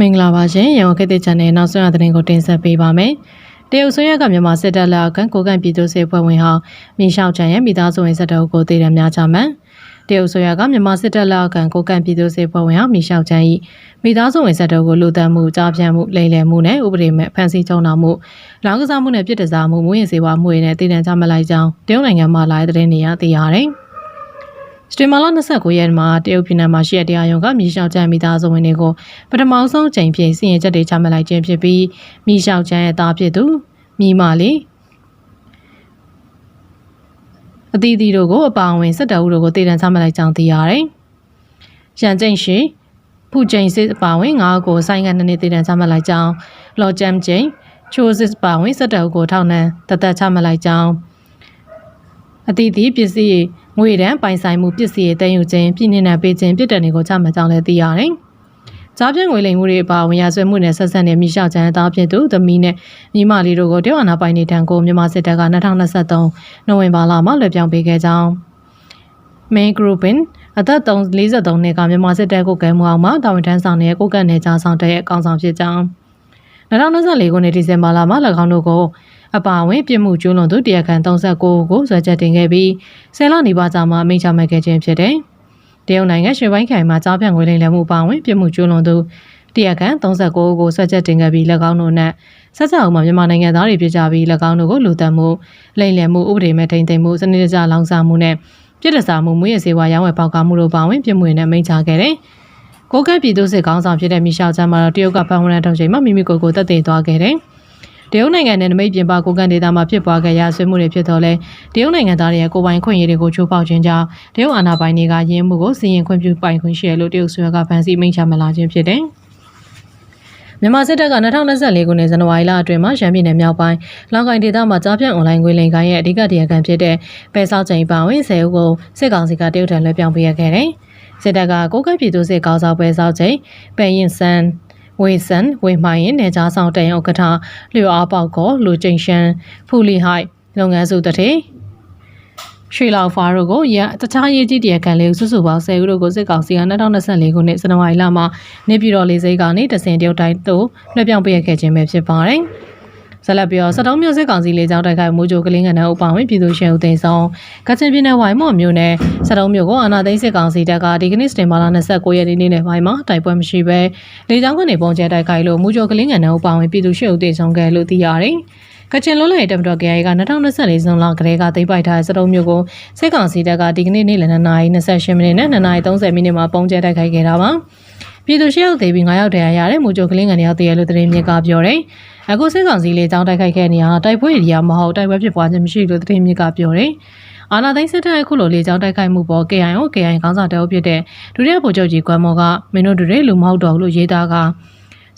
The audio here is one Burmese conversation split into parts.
မင်္ဂလာပါရှင်ရန်ကုန်ခေတ်သစ် channel နောက်ဆုံးရသတင်းကိုတင်ဆက်ပေးပါမယ်။တရုတ်ဆိုရကမြန်မာစစ်တပ်လက်အောက်ကကိုကန့်ပြည်သူ့စစ်ဖွဲ့ဝင်ဟောင်းမြေရှောက်ချန်ရဲ့မိသားစုဝင်စက်တော်ကိုတည်ရများချမှန်တရုတ်ဆိုရကမြန်မာစစ်တပ်လက်အောက်ကကိုကန့်ပြည်သူ့စစ်ဖွဲ့ဝင်ဟောင်းမြေရှောက်ချန်၏မိသားစုဝင်စက်တော်ကိုလူသက်မှုကြားပြန့်မှုလိမ်လည်မှုနဲ့ဥပဒေမဲ့ဖမ်းဆီးချုပ်နှောင်မှုလောင်းကစားမှုနဲ့ပြည်တစားမှုမူရင်စေဝါမှုတွေနဲ့တည်တံ့ချမှတ်လိုက်ကြောင်းတရုတ်နိုင်ငံမှလာတဲ့သတင်းတွေအရသိရတယ်။ စတေမာလာ29ရက်မှာတရုတ်ပြည်နယ်မှာရှိတဲ့တရားရုံးကမြေရှောက်ချမ်းမိသားစုဝင်တွေကိုပထမဆုံးချိန်ဖြင့်စီရင်ချက်တွေချမှတ်လိုက်ခြင်းဖြစ်ပြီးမြေရှောက်ချမ်းရဲ့သားဖြစ်သူမိမလေးအသီးသီးတို့ကိုအပါအဝင်စစ်တအုပ်တို့ကိုတည်တံ့ချမှတ်လိုက်ကြောင်းသိရတယ်။ရန်ကျိန်ရှိဖူကျိန်စစ်အပါအဝင်ငါးကိုဆိုင်ငံနှစ်နှစ်တည်တံ့ချမှတ်လိုက်ကြောင်းလော်ဂျမ်ကျိန်ချိုစစ်အပါအဝင်စစ်တအုပ်ကိုထောက်နှံတသက်ချမှတ်လိုက်ကြောင်းအသီးသီးပစ္စည်း ငွေတန်းပိုင်ဆိုင်မှုပစ္စည်းရဲ့တည်ယူခြင်းပြည်နှင်နဲ့ပေးခြင်းပြစ်ဒဏ်တွေကိုချမှတ်ကြောင်းလည်းသိရတယ်။ကြားပြန့်ငွေလိမ်မှုတွေအပါအဝင်ရာဇဝတ်မှုနဲ့ဆက်ဆက်တဲ့မိရှောက်ချမ်းအသားဖြစ်သူသမီးနဲ့ညီမလေးတို့ကိုတရုတ်အာဏာပိုင်တွေထံကိုမြန်မာစစ်တပ်က2023နိုဝင်ဘာလမှာလွှဲပြောင်းပေးခဲ့ကြောင်း Main Grouping အသက်343နှစ်ကမြန်မာစစ်တပ်ကိုကဲမှုအောင်မှာတာဝန်ထမ်းဆောင်နေတဲ့ကိုကန့်နယ်ကြားဆောင်တဲ့ရဲ့အကောင်ဆောင်ဖြစ်ကြောင်း2024ခုနှစ်ဒီဇင်ဘာလမှာ၎င်းတို့ကို အပါအဝင်ပြစ်မှုကျူးလွန်သူတရားခံ39ကိုဆွဲချက်တင်ခဲ့ပြီးဆယ်လနီးပါးကြာမှအမိန့်ချမှတ်ခဲ့ခြင်းဖြစ်တယ်။တရုတ်နိုင်ငံရွှေပိုင်းခိုင်မှာကြားပြန့်ငွေလိမ်လည်မှုပါဝင်ပြစ်မှုကျူးလွန်သူတရားခံ39ကိုဆွဲချက်တင်ခဲ့ပြီး၎င်းတို့နဲ့ဆက်စပ်အောင်မှာမြန်မာနိုင်ငံသားတွေပြကြပြီး၎င်းတို့ကိုလူသက်မှုလိမ်လည်မှုဥပဒေမဲ့ထိန်သိမ်းမှုစနစ်တကျလောင်စာမှုနဲ့ပြည်လက်စာမှုမွေးရစေဝါရောင်းဝယ်ပေါက်ကားမှုတို့ပါဝင်ပြစ်မှုတွေနဲ့မိန့်ချခဲ့တယ်။ကိုကတ်ပြည်သူစစ်ကောင်းဆောင်ဖြစ်တဲ့မီရှောက်ချမ်းမှာတော့တရုတ်ကဖန်ဝရန်ထုတ်ချိန်မှာမိမိကိုယ်ကိုတတ်သိမ်းသွားခဲ့တယ်။ တရုတ်နိုင်ငံနဲ့နမိတ်ပြင်ပကိုကန်ဒေတာမှာဖြစ်ပွားခဲ့ရဆွေးမှုတွေဖြစ်တော့လဲတရုတ်နိုင်ငံသားတွေရဲ့ကိုပိုင်ခွင့်ရည်တွေကိုချိုးဖောက်ခြင်းကြောင့်တရုတ်အာဏာပိုင်တွေကရင်းမှုကိုစီရင်ခွင့်ပြုပိုင်ခွင့်ရှိရလို့တရုတ်ဆွေကဖန်ဆီးမိန့်ချမလာခြင်းဖြစ်တယ်မြန်မာစစ်တပ်က2024ခုနှစ်ဇန်နဝါရီလအတွင်းမှာရန်ပြည်နယ်မြောက်ပိုင်းလောင်ကိုင်ဒေသမှာကြားပြန့်အွန်လိုင်းငွေလိမ်ကိုင်းရဲ့အဓိကတရားခံဖြစ်တဲ့ပဲဆောက်ချိန်ပါဝင်ဆယ်ဦးကိုစစ်ကောင်စီကတရုတ်ထံလွှဲပြောင်းပေးခဲ့တယ်။စစ်တပ်ကကိုကတ်ပြည်သူစစ်ကောင်းဆောင်ပဲဆောက်ချိန်ပန်ရင်ဆန် ဝေဆန်ဝေမိုင်းရင်နေကြားဆောင်တန်ရုံဥက္ကဋ္ဌလျော်အားပေါက်ကောလူကျိန်ရှန်ဖူလီဟိုက်လုပ်ငန်းစုတထေရွှေလောက်ဖားတို့ကိုရတခြားရေးကြီးတရားခံလေးစုစုပေါင်း10ဦးတို့ကိုစစ်ကောင်စီက2024ခုနှစ်ဇန်နဝါရီလမှာနေပြည်တော်လေးစိတ်ကနေတစင်တရုတ်တိုင်းသို့လွှဲပြောင်းပေးခဲ့ခြင်းပဲဖြစ်ပါတယ်။ ဆက်လက်ပြီးတော့စတုံးမြို့စစ်ကောင်စီလေးကြောင်းတိုက်ခိုက်မှုကြိုကလင်းကန်တဲ့ဥပဝင်ပြည်သူရှင်ဦးသိန်းဆောင်ကချင်ပြည်နယ်ဝိုင်မော့မြို့နယ်စတုံးမြို့ကိုအာဏာသိမ်းစစ်ကောင်စီတပ်ကဒီကနေ့စတင်မာလာ29ရက်နေ့နေ့ပိုင်းမှာတိုက်ပွဲမရှိဘဲလေကြောင်းကနေပုံကျဲတိုက်ခိုက်လို့မူကြိုကလင်းကန်တဲ့ဥပဝင်ပြည်သူရှင်ဦးသိန်းဆောင်ခဲ့လို့သိရတယ်ကချင်လွတ်လပ်ရေးတပ်မတော် KIA က2024ဇွန်လကတည်းကသိမ်းပိုက်ထားတဲ့စတုံးမြို့ကိုစစ်ကောင်စီတပ်ကဒီကနေ့နေ့လယ်2:28မိနစ်နဲ့2:30မိနစ်မှာပုံကျဲတိုက်ခိုက်ခဲ့တာပါ ပြည်သူရှေ့ရောက်သေးပြီး9ရောက်တရားရတဲ့မူကြိုကလင်းကန်ရောက်သေးရလို့သတင်းမြစ်ကပြောတယ်။အခုစစ်ကောင်စီလေးတောင်းတိုက်ခိုက်ခဲ့နေရတိုက်ပွဲဧရိယာမဟုတ်တိုက်ပွဲဖြစ်ပွားခြင်းမရှိလို့သတင်းမြစ်ကပြောတယ်။အာနာသိန်းစစ်တပ်အခုလိုလေးကြောင်းတိုက်ခိုက်မှုပေါ် KIO KI ခေါင်းဆောင်တအုပ်ဖြစ်တဲ့ဒုတိယဗိုလ်ချုပ်ကြီးကွမ်မော်ကမင်းတို့တွေလူမဟုတ်တော့ဘူးလို့ရေးသားက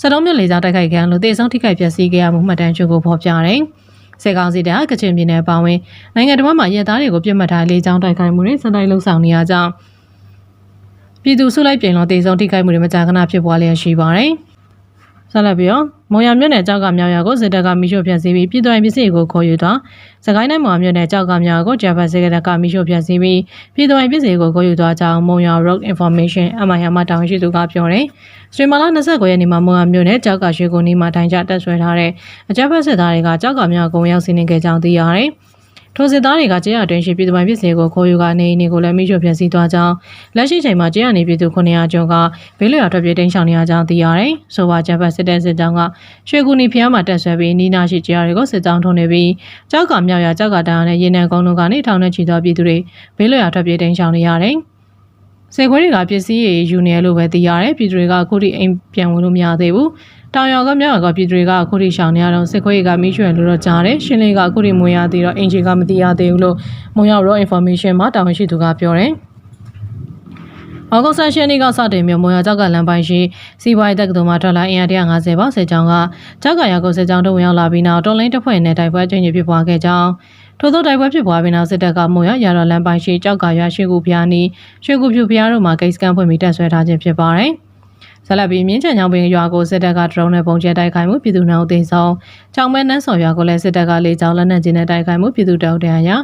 စတုံးမြလေးကြောင်းတိုက်ခိုက်ခံလို့တေဆုံးထိခိုက်ပျက်စီးခဲ့ရမှုမှတ်တမ်းချုပ်ကိုဖော်ပြတယ်။စေကောင်စီတပ်ကချင်ပြည်နယ်ပါဝင်နိုင်ငံတော်မှာရဲသားတွေကိုပြစ်မှတ်ထားလေးချောင်းတိုက်ခိုက်မှုတွေစတိုက်လှုပ်ဆောင်နေရကြောင်း ပြည်သူစုလိုက်ပြင်လို့တေဆုံးထိခိုက်မှုတွေမကြာခဏဖြစ်ပွားလျက်ရှိပါတယ်။ဆက်လက်ပြီးတော့မော်ရမြို့နယ်ကြောက်ကမြောက်ရွာကိုစစ်တပ်ကမိရှို့ဖျက်ဆီးပြီးပြည်သူ့ရင်ပစ္စည်းကိုခေါ်ယူသွား။စကိုင်းတိုင်းမော်ရမြို့နယ်ကြောက်ကမြောက်ကိုဂျပန်စစ်တပ်ကမိရှို့ဖျက်ဆီးပြီးပြည်သူ့ရင်ပစ္စည်းကိုခေါ်ယူသွားကြောင်းမုံရွာ Road Information MIR မှတာဝန်ရှိသူကပြောတယ်။စတွေမာလာ29ရက်နေ့မှာမုံရွာမြို့နယ်ကြောက်ကရွှေကုန်းနီးမှာတိုင်ကြတက်ဆွဲထားတဲ့အကြမ်းဖက်စစ်သားတွေကကြောက်ကမြောက်ကုန်းရောက်စီးနေခဲ့ကြောင်းသိရတယ်။ ထိုစစ်သားတွေကကျေးရွာတွင်ရှိပြည်သူပိုင်ပြည်စင်ကိုခိုးယူကနေနေကိုလည်းမိရှို့ဖျက်ဆီးသွားကြောင်းလက်ရှိချိန်မှာကျေးရွာနေပြည်သူ900ကျော်ကဘေးလွရာထွက်ပြေးတိမ်းရှောင်နေရကြောင်းသိရတယ်။ဆိုပါဂျပန်စစ်တပ်စစ်တောင်းကရွှေကူနီဖျားမှာတက်ဆွဲပြီးနီးနာရှိကျေးရွာတွေကိုစစ်တောင်းထုံနေပြီးကြောက်ကမြောက်ရွာကြောက်ကတန်းနဲ့ရေနံကုန်းတို့ကနေထောင်နဲ့ချီသောပြည်သူတွေဘေးလွရာထွက်ပြေးတိမ်းရှောင်နေရတယ်။စေခွဲတွေကပစ္စည်းတွေယူနေလို့ပဲသိရတယ်ပြည်သူတွေကအခုထိအိမ်ပြန်ဝင်လို့မရသေးဘူး တောင်ရွာကမြောက်ကပြည်သူတွေကအခုထိရှောင်နေရတော့စစ်ခွေးကမီးရွှဲလို့တော့ကြားတယ်ရှင်းလင်းကအခုထိမွေရသေးတော့အင်ဂျင်ကမသိရသေးဘူးလို့မုံရောက် raw information မှာတာဝန်ရှိသူကပြောတယ်။အောက်ဂုတ်ဆန်ရှင်းနေ့ကစတင်မြို့မွန်ရကြောက်ကလမ်းပိုင်းရှိစီးပွားရေးတက္ကသိုလ်မှာထွက်လာအင်အား150ပါစစ်ကြောင်းကကြောက်ကရာကုတ်စစ်ကြောင်းတို့ဝင်ရောက်လာပြီးနောက်တော်လိုင်းတစ်ဖွဲ့နဲ့တိုက်ပွဲကျင်းကျဖြစ်ပွားခဲ့ကြောင်းထို့သောတိုက်ပွဲဖြစ်ပွားပြီးနောက်စစ်တပ်ကမွန်ရရာတော်လမ်းပိုင်းရှိကြောက်ကရွာရွှေကူဖျားနီးရွှေကူဖြူဖျားတို့မှာဂိတ်စကန်ဖွင့်ပြီးတက်ဆွဲထားခြင်းဖြစ်ပါတယ်။ ဇလက်ပြီးမြင်းချံချောင်းပင်ရွာကိုစစ်တပ်ကဒရုန်းနဲ့ပုံကျဲတိုက်ခိုက်မှုပြည်သူနှောင်းသိမ်းဆောင်ချောင်းမဲနန်းဆောင်ရွာကိုလည်းစစ်တပ်ကလေကြောင်းလက်နက်ကြီးနဲ့တိုက်ခိုက်မှုပြည်သူတောက်တရရာ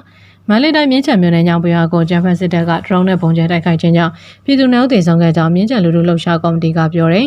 မန္တလေးတိုင်းမြင်းချံမြို့နယ်ညောင်ပရွာကိုဂျမ်ဖန်စစ်တပ်ကဒရုန်းနဲ့ပုံကျဲတိုက်ခိုက်ခြင်းကြောင့်ပြည်သူနှောင်းသိမ်းဆောင်ခဲ့ကြောင်းမြင်းချံလူထုလှုပ်ရှားကော်မတီကပြောတယ်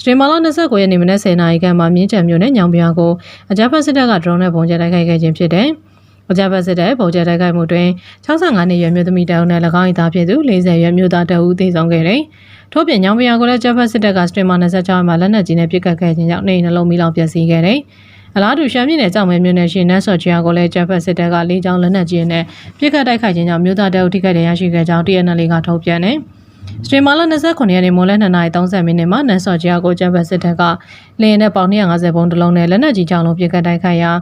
စတေမာလာ29ရက်နေ့မနက်10:00နာရီခန့်မှာမြင်းချံမြို့နယ်ညောင်ပြားကိုအကြမ်းဖက်စစ်တပ်ကဒရုန်းနဲ့ပုံကျဲတိုက်ခိုက်ခဲ့ခြင်းဖြစ်တယ်။အ ကြမ်းဖက်စစ်တပ်ပုံကျဲတိုက်ခိုက်မှုတွင်65နှစ်ရွယ်မျိုးသမီးတအုပ်နဲ့၎င်း၏သားဖြစ်သူ40ရွယ်မျိုးသားတအုပ်သေဆုံးခဲ့တယ်။ထို့ပြင်ညောင်ပြားကိုလည်းအကြမ်းဖက်စစ်တပ်ကစတေမာ26ရက်မှာလက်နက်ကြီးနဲ့ပစ်ခတ်ခဲ့ခြင်းကြောင့်နေအိမ်နှလုံးမီးလောင်ပျက်စီးခဲ့တယ်။အလားတူရှမ်းပြည်နယ်ကြောင်မဲမြို့နယ်ရှိနတ်ဆော်ချီယာကိုလည်းအကြမ်းဖက်စစ်တပ်ကလေးချောင်းလက်နက်ကြီးနဲ့ပစ်ခတ်တိုက်ခိုက်ခြင်းကြောင့်မျိုးသားတအုပ်ထိခိုက်ဒဏ်ရာရှိခဲ့ကြောင်း TNL ကထုတ်ပြန်တယ်။စတရီမာလာ29ရက်နေ့မိုးလယ်2:30မိနစ်မှာနန်ဆော့ဂျီယာကိုကျန်းဖက်စစ်တပ်ကလင်းနဲ့ပေါင်250ဘုံတစ်လုံးနဲ့လက်နက်ကြီး6လုံးပစ်ခတ်တိုက်ခိုက်ရာ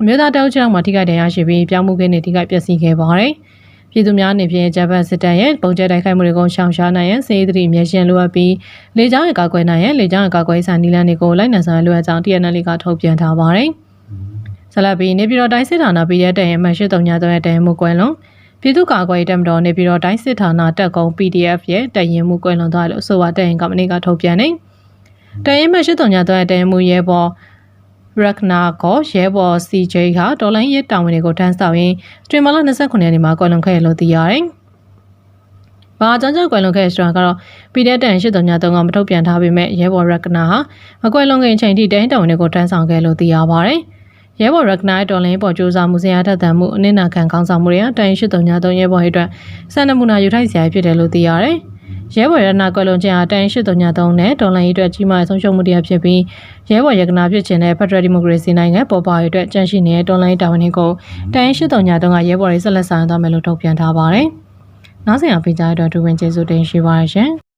အမျိုးသားတအုပ်ချောင်းမှာထိခိုက်ဒဏ်ရာရှိပြီးပြောင်းမှုခင်းနေထိခိုက်ပျက်စီးခဲ့ပါတယ်။ပြည်သူများအနေဖြင့်ကျန်းဖက်စစ်တပ်ရဲ့ပုံကျဲတိုက်ခိုက်မှုတွေကိုရှောင်ရှားနိုင်ရန်စေရေးသတိအမြဲရှင်းလိုအပ်ပြီးလေကြောင်းရဲ့ကာကွယ်နိုင်ရန်လေကြောင်းရဲ့ကာကွယ်ဆိုင်နီလန်တွေကိုလိုက်နိုင်ဆောင်ရွက်လိုအပ်ကြောင်း TNL ကထုတ်ပြန်ထားပါတယ်။ဆလဘီနေပြည်တော်တိုင်းစစ်ဌာနပြည်ရဲ့တရင်မှရှိတုံညာတော့ရဲ့တရင်မှုကွယ်လုံးပြည်သူ့ကာကွယ်ရေးတပ်မတော်နေပြည်တော်တိုင်းစစ်ဌာနတပ်ကုန်း PDF ရဲ့တရင်မှုကွယ်လွန်သွားတယ်လို့ဆိုပါတရင်ကမနေ့ကထုတ်ပြန်နေတရင်မှရှိတုံညာတော့ရဲ့တရင်မှုရဲဘော် ရက်ခနာကိုရဲဘော် CJ ဟာတော်လိုင်းရဲတာဝန်တွေကိုထမ်းဆောင်ရင်းစတရီမာလာ29ရက်နေ့မှာကွယ်လွန်ခဲ့ရလို့သိရတယ်။ဘာအကြောင်းကြောင့်ကွယ်လွန်ခဲ့ရဆိုတာကတော့ PDF တန်ရှိတုံညာတုံးကမထုတ်ပြန်ထားပေမဲ့ရဲဘော်ရက်ခနာဟာမကွယ်လွန်ခင်အချိန်ထိတရင်တာဝန်တွေကိုထမ်းဆောင်ခဲ့လို့သိရပါတယ်။ရဲဘော်ရက်နိုက်တော်လင်းပေါ်စူးစမ်းမှုစရာထက်သန်မှုအနစ်နာခံကောင်းဆောင်မှုတွေဟာတိုင်ရှိတုံညာတုံးရဲဘော်ဟိအတွက်စံနမူနာယူထိုက်စရာဖြစ်တယ်လို့သိရတယ်။ ရဲဘော်ရနာကွယ်လွန်ခြင်းဟာတိုင်ရှိတုံညာတုံးနဲ့တော်လင်းဟိအတွက်ကြီးမားဆုံးရှုံးမှုတရားဖြစ်ပြီးရဲဘော်ရကနာဖြစ်ခြင်းနဲ့ဖက်ဒရယ်ဒီမိုကရေစီနိုင်ငံပေါ်ပေါအတွက်ကြန့်ရှိနေတဲ့တော်လင်းတာဝန်တွေကိုတိုင်ရှိတုံညာတုံးကရဲဘော်တွေဆက်လက်ဆောင်သွားမယ်လို့ထုတ်ပြန်ထားပါတယ်။နောက်ဆက်အောင်ဖိကြားတဲ့အတွက်ဒူဝင်ကျေးဇူးတင်ရှိပါရရှင်။